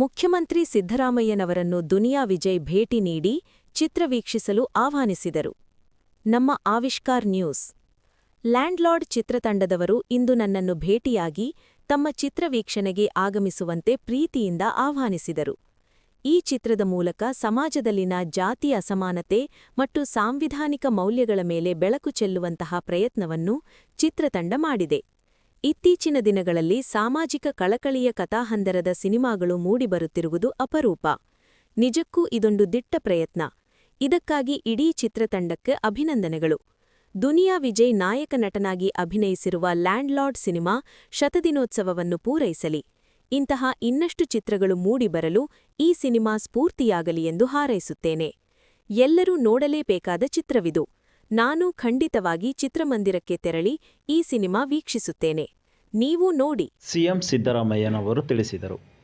ಮುಖ್ಯಮಂತ್ರಿ ಸಿದ್ದರಾಮಯ್ಯನವರನ್ನು ದುನಿಯಾ ವಿಜಯ್ ಭೇಟಿ ನೀಡಿ ಚಿತ್ರ ವೀಕ್ಷಿಸಲು ಆಹ್ವಾನಿಸಿದರು. ನಮ್ಮ ಆವಿಷ್ಕಾರ್ ನ್ಯೂಸ್. ಲ್ಯಾಂಡ್ಲಾರ್ಡ್ ಚಿತ್ರತಂಡದವರು ಇಂದು ನನ್ನನ್ನು ಭೇಟಿಯಾಗಿ ತಮ್ಮ ಚಿತ್ರ ವೀಕ್ಷಣೆಗೆ ಆಗಮಿಸುವಂತೆ ಪ್ರೀತಿಯಿಂದ ಆಹ್ವಾನಿಸಿದರು. ಈ ಚಿತ್ರದ ಮೂಲಕ ಸಮಾಜದಲ್ಲಿನ ಜಾತಿ ಅಸಮಾನತೆ ಮತ್ತು ಸಾಂವಿಧಾನಿಕ ಮೌಲ್ಯಗಳ ಮೇಲೆ ಬೆಳಕು ಚೆಲ್ಲುವಂತಹ ಪ್ರಯತ್ನವನ್ನು ಚಿತ್ರತಂಡ ಮಾಡಿದೆ. ಇತ್ತೀಚಿನ ದಿನಗಳಲ್ಲಿ ಸಾಮಾಜಿಕ ಕಳಕಳಿಯ ಕಥಾಹಂದರದ ಸಿನಿಮಾಗಳು ಮೂಡಿಬರುತ್ತಿರುವುದು ಅಪರೂಪ. ನಿಜಕ್ಕೂ ಇದೊಂದು ದಿಟ್ಟ ಪ್ರಯತ್ನ. ಇದಕ್ಕಾಗಿ ಇಡೀ ಚಿತ್ರತಂಡಕ್ಕೆ ಅಭಿನಂದನೆಗಳು. ದುನಿಯಾ ವಿಜಯ್ ನಾಯಕ ನಟನಾಗಿ ಅಭಿನಯಿಸಿರುವ ಲ್ಯಾಂಡ್ಲಾರ್ಡ್ ಸಿನಿಮಾ ಶತದಿನೋತ್ಸವವನ್ನು ಪೂರೈಸಲಿ. ಇಂತಹ ಇನ್ನಷ್ಟು ಚಿತ್ರಗಳು ಮೂಡಿಬರಲು ಈ ಸಿನಿಮಾ ಸ್ಫೂರ್ತಿಯಾಗಲಿ ಎಂದು ಹಾರೈಸುತ್ತೇನೆ. ಎಲ್ಲರೂ ನೋಡಲೇಬೇಕಾದ ಚಿತ್ರವಿದು. ನಾನು ಖಂಡಿತವಾಗಿ ಚಿತ್ರಮಂದಿರಕ್ಕೆ ತೆರಳಿ ಈ ಸಿನಿಮಾ ವೀಕ್ಷಿಸುತ್ತೇನೆ. ನೀವು ನೋಡಿ. ಸಿಎಂ ಸಿದ್ದರಾಮಯ್ಯನವರು ತಿಳಿಸಿದರು.